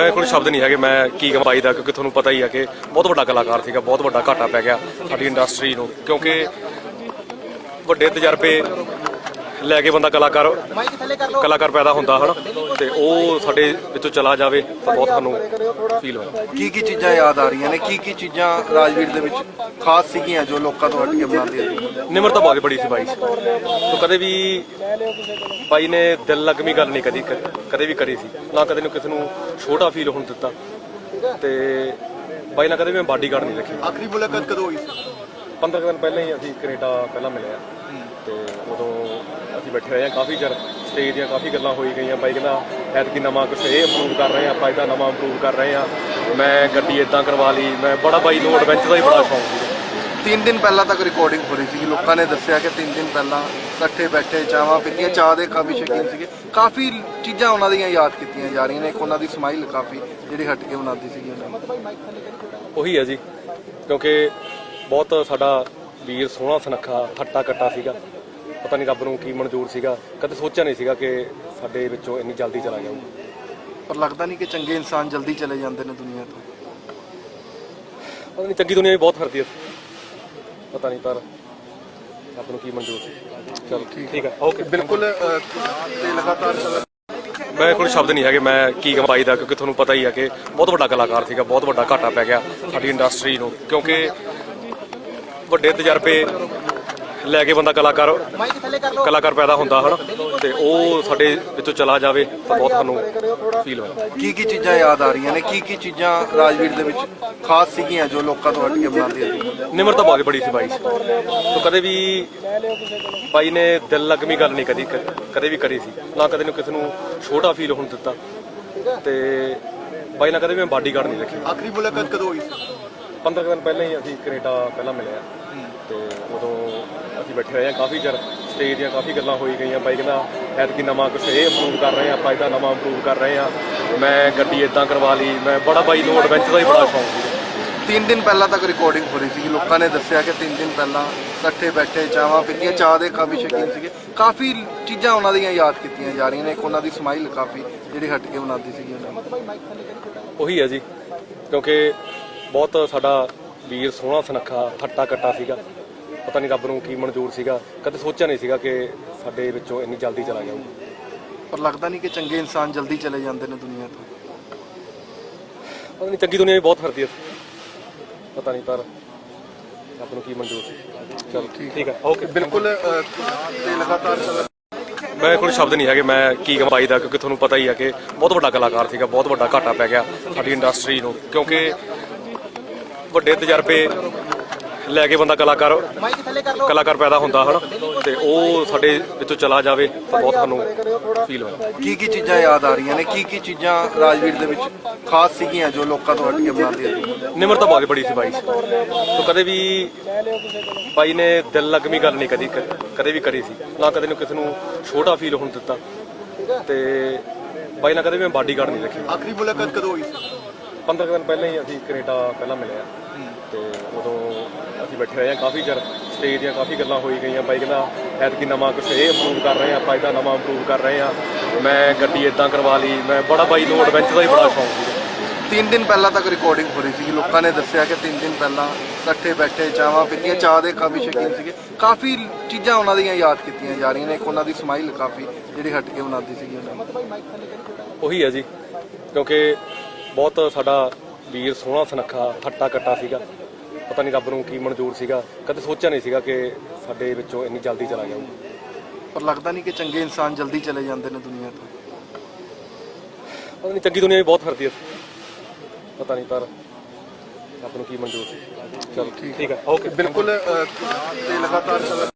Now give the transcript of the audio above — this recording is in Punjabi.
ਮੈਂ ਕੋਲ ਸ਼ਬਦ ਨਹੀਂ ਹੈਗੇ, ਮੈਂ ਕੀ ਕਮਾਈ ਦਾ, ਕਿਉਂਕਿ ਤੁਹਾਨੂੰ ਪਤਾ ਹੀ ਹੈ ਕਿ ਬਹੁਤ ਵੱਡਾ ਕਲਾਕਾਰ ਸੀਗਾ, ਬਹੁਤ ਵੱਡਾ ਘਾਟਾ ਪੈ ਗਿਆ ਸਾਡੀ ਇੰਡਸਟਰੀ ਨੂੰ, ਕਿਉਂਕਿ ਵੱਡੇ ਤਜਰਬੇ ਲੈ ਕੇ ਬੰਦਾ ਕਲਾਕਾਰ ਕਲਾਕਾਰ ਪੈਦਾ ਹੁੰਦਾ ਹਨ। ਤੇ ਉਹ ਸਾਡੇ ਵਿੱਚੋਂ ਚਲਾ ਜਾਵੇ ਤਾਂ ਬਹੁਤ ਸਾਨੂੰ ਫੀਲ ਹੋਇਆ ਕੀ ਕੀ ਚੀਜ਼ਾਂ ਯਾਦ ਆ ਰਹੀਆਂ ਨੇ? ਕੀ ਕੀ ਚੀਜ਼ਾਂ ਰਾਜਵੀਰ ਦੇ ਵਿੱਚ ਖਾਸ ਸੀਗੀਆਂ ਜੋ ਲੋਕਾਂ ਤੋਂ ਹਟ ਕੇ ਬਣਾਉਂਦੀਆਂ ਸੀ ਨਿਮਰਤਾ ਬਹੁਤ ਬੜੀ ਸੀ ਬਾਈ। ਤੋ ਕਦੇ ਵੀ ਬਾਈ ਨੇ ਦਿਲ ਲਗਮੀ ਗੱਲ ਨਹੀਂ ਕਦੀ ਕਦੇ ਵੀ ਕਰੀ ਸੀ। ਨਾ ਕਦੇ ਨੂੰ ਕਿਸੇ ਨੂੰ ਛੋਟਾ ਫੀਲ ਹੋਣ ਦਿੱਤਾ। ਤੇ ਬਾਈ ਨਾਲ ਕਦੇ ਵੀ ਮੈਂ ਬਾਡੀਗਾਰਡ ਨਹੀਂ ਰੱਖੀ ਆਖਰੀ ਮੁਲਾਕਾਤ ਕਦੋਂ ਹੋਈ 15 ਕੁ ਦਿਨ ਪਹਿਲਾਂ ਹੀ ਅਸੀਂ ਕੈਨੇਡਾ ਪਹਿਲਾਂ ਮਿਲੇ ਆ। ਤੇ ਉਦੋਂ ਅਸੀਂ ਬੈਠੇ ਰਹੇ ਆ ਕਾਫੀ ਚਿਰ ਸਟੇਜ ਦੀਆਂ ਕਾਫੀ ਗੱਲਾਂ ਹੋਈ ਗਈਆਂ। ਬਾਈ ਕਹਿੰਦਾ ਐਤਕੀ ਨਵਾਂ ਕੁਝ ਇਹ ਇੰਪਰੂਵ ਕਰ ਰਹੇ ਆ ਆਪਾਂ ਇਹਦਾ ਨਵਾਂ ਇੰਪਰੂਵ ਕਰ ਰਹੇ ਆ। ਮੈਂ ਗੱਡੀ ਇਦਾਂ ਕਰਵਾ ਲਈ ਮੈਂ ਬੜਾ ਬਾਈ ਨੂੰ ਐਡਵੈਂਚਰ ਦਾ ਹੀ ਬੜਾ ਸ਼ੌਂਕ ਸੀ। ਤਿੰਨ ਦਿਨ ਪਹਿਲਾਂ ਤੱਕ ਰਿਕਾਰਡਿੰਗ ਹੋ ਰਹੀ ਸੀ ਲੋਕਾਂ ਨੇ ਦੱਸਿਆ ਕਿ ਤਿੰਨ ਦਿਨ ਪਹਿਲਾਂ ਇਕੱਠੇ ਬੈਠੇ ਚਾਹਾਂ ਪੀਤੀਆਂ ਚਾਹ ਦੇ ਕਾਫੀ ਸ਼ੌਕੀਨ ਸੀਗੇ। ਕਾਫੀ ਚੀਜ਼ਾਂ ਉਹਨਾਂ ਦੀਆਂ ਯਾਦ ਕੀਤੀਆਂ ਜਾ ਰਹੀਆਂ ਨੇ। ਇੱਕ ਉਹਨਾਂ ਦੀ ਸਮਾਈਲ ਕਾਫੀ ਜਿਹੜੀ ਹਟ ਕੇ ਬਣਾਉਂਦੀ ਸੀਗੀ ਉਹਨਾਂ ਉਹੀ ਹੈ ਜੀ ਕਿਉਂਕਿ ਬਹੁਤ ਸਾਡਾ ਵੀਰ ਸੋਹਣਾ ਸੁਨੱਖਾ ਹੱਟਾ ਕੱਟਾ ਸੀਗਾ। ਪਤਾ ਨਹੀਂ ਰੱਬ ਨੂੰ ਕੀ ਮਨਜ਼ੂਰ ਸੀਗਾ। ਕਦੇ ਸੋਚਿਆ ਨਹੀਂ ਸੀਗਾ ਕਿ ਸਾਡੇ ਵਿੱਚੋਂ ਇੰਨੀ ਜਲਦੀ ਚਲਾ ਜਾਊਗਾ ਪਰ ਲੱਗਦਾ ਨਹੀਂ ਕਿ ਚੰਗੇ ਇਨਸਾਨ ਜਲਦੀ ਚਲੇ ਜਾਂਦੇ ਨੇ ਦੁਨੀਆ ਤੋਂ। ਪਤਾ ਨਹੀਂ ਚੰਗੀ ਦੁਨੀਆ ਵੀ ਬਹੁਤ ਫਿਰਦੀ ਹੈ ਪਤਾ ਨਹੀਂ ਪਰ ਰੱਬ ਨੂੰ ਕੀ ਮਨਜ਼ੂਰ ਸੀ। ਚਲੋ ਠੀਕ ਹੈ ਓਕੇ। ਬਿਲਕੁਲ ਤੇ ਲਗਾਤਾਰ ਚੱਲ ਮੈਂ ਕੋਲ ਸ਼ਬਦ ਨਹੀਂ ਹੈਗੇ ਮੈਂ ਕੀ ਕਮਾਈ ਦਾ ਕਿਉਂਕਿ ਤੁਹਾਨੂੰ ਪਤਾ ਹੀ ਹੈ ਕਿ ਬਹੁਤ ਵੱਡਾ ਕਲਾਕਾਰ ਸੀਗਾ ਬਹੁਤ ਵੱਡਾ ਘਾਟਾ ਪੈ ਗਿਆ ਸਾਡੀ ਇੰਡਸਟਰੀ ਨੂੰ। ਕਿਉਂਕਿ ਵੱਡੇ ਤਜਰਬੇ ਲੈ ਕੇ ਬੰਦਾ ਕਲਾਕਾਰ ਕਲਾਕਾਰ ਪੈਦਾ ਹੁੰਦਾ ਹਨ ਤੇ ਉਹ ਸਾਡੇ ਵਿੱਚੋਂ ਚਲਾ ਜਾਵੇ ਤਾਂ ਬਹੁਤ ਸਾਨੂੰ ਫੀਲ ਹੋਇਆ ਕੀ ਕੀ ਚੀਜ਼ਾਂ ਯਾਦ ਆ ਰਹੀਆਂ ਨੇ? ਕੀ ਕੀ ਚੀਜ਼ਾਂ ਰਾਜਵੀਰ ਦੇ ਵਿੱਚ ਖਾਸ ਸੀਗੀਆਂ ਜੋ ਲੋਕਾਂ ਤੋਂ ਹਟ ਕੇ ਬਣਾਉਂਦੀਆਂ ਸੀ ਨਿਮਰਤਾ ਬਹੁਤ ਬੜੀ ਸੀ ਬਾਈ। ਤੋ ਕਦੇ ਵੀ ਬਾਈ ਨੇ ਦਿਲ ਲਗਮੀ ਗੱਲ ਨਹੀਂ ਕਦੀ ਕਦੇ ਵੀ ਕਰੀ ਸੀ। ਨਾ ਕਦੇ ਨੂੰ ਕਿਸੇ ਨੂੰ ਛੋਟਾ ਫੀਲ ਹੋਣ ਦਿੱਤਾ। ਤੇ ਬਾਈ ਨਾਲ ਕਦੇ ਵੀ ਮੈਂ ਬਾਡੀਗਾਰਡ ਨਹੀਂ ਰੱਖੀ ਆਖਰੀ ਮੁਲਾਕਾਤ ਕਦੋਂ ਹੋਈ 15 ਕੁ ਦਿਨ ਪਹਿਲਾਂ ਹੀ ਅਸੀਂ ਕੈਨੇਡਾ ਪਹਿਲਾਂ ਮਿਲੇ ਆ। ਤੇ ਉਦੋਂ ਅਸੀਂ ਬੈਠੇ ਰਹੇ ਆ ਕਾਫੀ ਚਿਰ। ਸਟੇਜ ਦੀਆਂ ਕਾਫੀ ਗੱਲਾਂ ਹੋਈ ਗਈਆਂ। ਬਾਈ ਕਹਿੰਦਾ ਐਤਕੀ ਨਵਾਂ ਕੁਝ ਇਹ ਇੰਪਰੂਵ ਕਰ ਰਹੇ ਆ ਆਪਾਂ ਇਹਦਾ ਨਵਾਂ ਇੰਪਰੂਵ ਕਰ ਰਹੇ ਆ ਮੈਂ ਗੱਡੀ ਇਦਾਂ ਕਰਵਾ ਲਈ। ਮੈਂ ਬੜਾ ਬਾਈ ਨੂੰ ਐਡਵੈਂਚਰ ਦਾ ਹੀ ਬੜਾ ਸ਼ੌਂਕ ਸੀ। ਤਿੰਨ ਦਿਨ ਪਹਿਲਾਂ ਤੱਕ ਰਿਕਾਰਡਿੰਗ ਹੋ ਰਹੀ ਸੀ ਲੋਕਾਂ ਨੇ ਦੱਸਿਆ ਕਿ ਤਿੰਨ ਦਿਨ ਪਹਿਲਾਂ ਇਕੱਠੇ ਬੈਠੇ ਚਾਹਾਂ ਪੀਤੀਆਂ। ਚਾਹ ਦੇ ਕਾਫੀ ਸ਼ੌਕੀਨ ਸੀਗੇ। ਕਾਫੀ ਚੀਜ਼ਾਂ ਉਹਨਾਂ ਦੀਆਂ ਯਾਦ ਕੀਤੀਆਂ ਜਾ ਰਹੀਆਂ ਨੇ। ਇੱਕ ਉਹਨਾਂ ਦੀ ਸਮਾਈਲ ਕਾਫੀ ਜਿਹੜੀ ਹਟ ਕੇ ਬਣਾਉਂਦੀ ਸੀਗੀ ਉਹਨਾਂ ਉਹੀ ਹੈ ਜੀ। ਕਿਉਂਕਿ ਬਹੁਤ ਸਾਡਾ ਵੀਰ ਸੋਹਣਾ ਸੁਨੱਖਾ ਹੱਟਾ ਕੱਟਾ ਸੀਗਾ। ਪਤਾ ਨਹੀਂ ਰੱਬ ਨੂੰ ਕੀ ਮਨਜ਼ੂਰ ਸੀਗਾ। ਕਦੇ ਸੋਚਿਆ ਨਹੀਂ ਸੀਗਾ ਕਿ ਸਾਡੇ ਵਿੱਚੋਂ ਇੰਨੀ ਜਲਦੀ ਚਲਾ ਜਾਊਗਾ ਪਰ ਲੱਗਦਾ ਨਹੀਂ ਕਿ ਚੰਗੇ ਇਨਸਾਨ ਜਲਦੀ ਚਲੇ ਜਾਂਦੇ ਨੇ ਦੁਨੀਆ ਤੋਂ। ਪਤਾ ਨਹੀਂ ਚੰਗੀ ਦੁਨੀਆ ਵੀ ਬਹੁਤ ਫਿਰਦੀ ਹੈ ਪਤਾ ਨਹੀਂ ਪਰ ਰੱਬ ਨੂੰ ਕੀ ਮਨਜ਼ੂਰ ਸੀ। ਚਲੋ ਠੀਕ ਹੈ ਓਕੇ। ਬਿਲਕੁਲ ਤੇ ਲਗਾਤਾਰ ਚੱਲ ਮੈਂ ਕੋਲ ਸ਼ਬਦ ਨਹੀਂ ਹੈਗੇ ਮੈਂ ਕੀ ਕਮਾਈ ਦਾ ਕਿਉਂਕਿ ਤੁਹਾਨੂੰ ਪਤਾ ਹੀ ਹੈ ਕਿ ਬਹੁਤ ਵੱਡਾ ਕਲਾਕਾਰ ਸੀਗਾ ਬਹੁਤ ਵੱਡਾ ਘਾਟਾ ਪੈ ਗਿਆ ਸਾਡੀ ਇੰਡਸਟਰੀ ਨੂੰ। ਕਿਉਂਕਿ ਵੱਡੇ ਤਜਰਬੇ ਲੈ ਕੇ ਬੰਦਾ ਕਲਾਕਾਰ ਕਲਾਕਾਰ ਪੈਦਾ ਹੁੰਦਾ ਹਨ? ਤੇ ਉਹ ਸਾਡੇ ਵਿੱਚੋਂ ਚਲਾ ਜਾਵੇ ਤਾਂ ਬਹੁਤ ਸਾਨੂੰ ਫੀਲ ਹੋਇਆ ਕੀ ਕੀ ਚੀਜ਼ਾਂ ਯਾਦ ਆ ਰਹੀਆਂ ਨੇ? ਕੀ ਕੀ ਚੀਜ਼ਾਂ ਰਾਜਵੀਰ ਦੇ ਵਿੱਚ ਖਾਸ ਸੀਗੀਆਂ ਜੋ ਲੋਕਾਂ ਤੋਂ ਹਟ ਕੇ ਬਣਾਉਂਦੀਆਂ ਸੀ ਨਿਮਰਤਾ ਬਹੁਤ ਬੜੀ ਸੀ ਬਾਈ। ਤੋ ਕਦੇ ਵੀ ਬਾਈ ਨੇ ਦਿਲ ਲਗਮੀ ਗੱਲ ਨਹੀਂ ਕਦੀ ਕਦੇ ਵੀ ਕਰੀ ਸੀ। ਨਾ ਕਦੇ ਨੂੰ ਕਿਸੇ ਨੂੰ ਛੋਟਾ ਫੀਲ ਹੋਣ ਦਿੱਤਾ। ਤੇ ਬਾਈ ਨਾਲ ਕਦੇ ਵੀ ਮੈਂ ਬਾਡੀਗਾਰਡ ਨਹੀਂ ਰੱਖੀ ਆਖਰੀ ਮੁਲਾਕਾਤ ਕਦੋਂ ਹੋਈ? 15 ਕੁ ਦਿਨ ਪਹਿਲਾਂ ਹੀ ਅਸੀਂ ਕੈਨੇਡਾ ਪਹਿਲਾਂ ਮਿਲੇ ਆ। ਤੇ ਉਦੋਂ ਅਸੀਂ ਬੈਠੇ ਰਹੇ ਆ ਕਾਫੀ ਚਿਰ ਸਟੇਜ ਦੀਆਂ ਕਾਫੀ ਗੱਲਾਂ ਹੋਈ ਗਈਆਂ। ਬਾਈ ਕਹਿੰਦਾ ਐਤਕੀ ਨਵਾਂ ਕੁਝ ਇਹ ਇੰਪਰੂਵ ਕਰ ਰਹੇ ਆ ਆਪਾਂ ਇਹਦਾ ਨਵਾਂ ਇੰਪਰੂਵ ਕਰ ਰਹੇ ਆ ਮੈਂ ਗੱਡੀ ਇਦਾਂ ਕਰਵਾ ਲਈ ਮੈਂ ਬੜਾ ਬਾਈ ਨੂੰ ਐਡਵੈਂਚਰ ਦਾ ਹੀ ਬੜਾ ਸ਼ੌਂਕ ਸੀ। ਤਿੰਨ ਦਿਨ ਪਹਿਲਾਂ ਤੱਕ ਰਿਕਾਰਡਿੰਗ ਹੋ ਰਹੀ ਸੀ ਲੋਕਾਂ ਨੇ ਦੱਸਿਆ ਕਿ ਤਿੰਨ ਦਿਨ ਪਹਿਲਾਂ ਇਕੱਠੇ ਬੈਠੇ ਚਾਹਾਂ ਪੀਤੀਆਂ ਚਾਹ ਦੇ ਕਾਫੀ ਸ਼ੌਕੀਨ ਸੀਗੇ। ਕਾਫੀ ਚੀਜ਼ਾਂ ਉਹਨਾਂ ਦੀਆਂ ਯਾਦ ਕੀਤੀਆਂ ਜਾ ਰਹੀਆਂ ਨੇ। ਇੱਕ ਉਹਨਾਂ ਦੀ ਸਮਾਈਲ ਕਾਫੀ ਜਿਹੜੀ ਹਟ ਕੇ ਬਣਾਉਂਦੀ ਸੀਗੀ ਉਹਨਾਂ ਨੂੰ ਉਹੀ ਹੈ ਜੀ ਕਿਉਂਕਿ ਬਹੁਤ ਸਾਡਾ ਵੀਰ ਸੋਹਣਾ ਸੁਨੱਖਾ ਹੱਟਾ ਕੱਟਾ ਸੀਗਾ। ਪਤਾ ਨਹੀਂ ਰੱਬ ਨੂੰ ਕੀ ਮਨਜ਼ੂਰ ਸੀਗਾ। ਕਦੇ ਸੋਚਿਆ ਨਹੀਂ ਸੀਗਾ ਕਿ ਸਾਡੇ ਵਿੱਚੋਂ ਇੰਨੀ ਜਲਦੀ ਚਲਾ ਜਾਊਗਾ ਪਰ ਲੱਗਦਾ ਨਹੀਂ ਕਿ ਚੰਗੇ ਇਨਸਾਨ ਜਲਦੀ ਚਲੇ ਜਾਂਦੇ ਨੇ ਦੁਨੀਆ ਤੋਂ। ਪਤਾ ਨਹੀਂ ਚੰਗੀ ਦੁਨੀਆ ਵੀ ਬਹੁਤ ਫਿਰਦੀ ਹੈ ਪਤਾ ਨਹੀਂ ਪਰ ਰੱਬ ਨੂੰ ਕੀ ਮਨਜ਼ੂਰ ਸੀ। ਚਲੋ ਠੀਕ ਹੈ ਓਕੇ। ਬਿਲਕੁਲ ਤੇ ਲਗਾਤਾਰ ਚੱਲ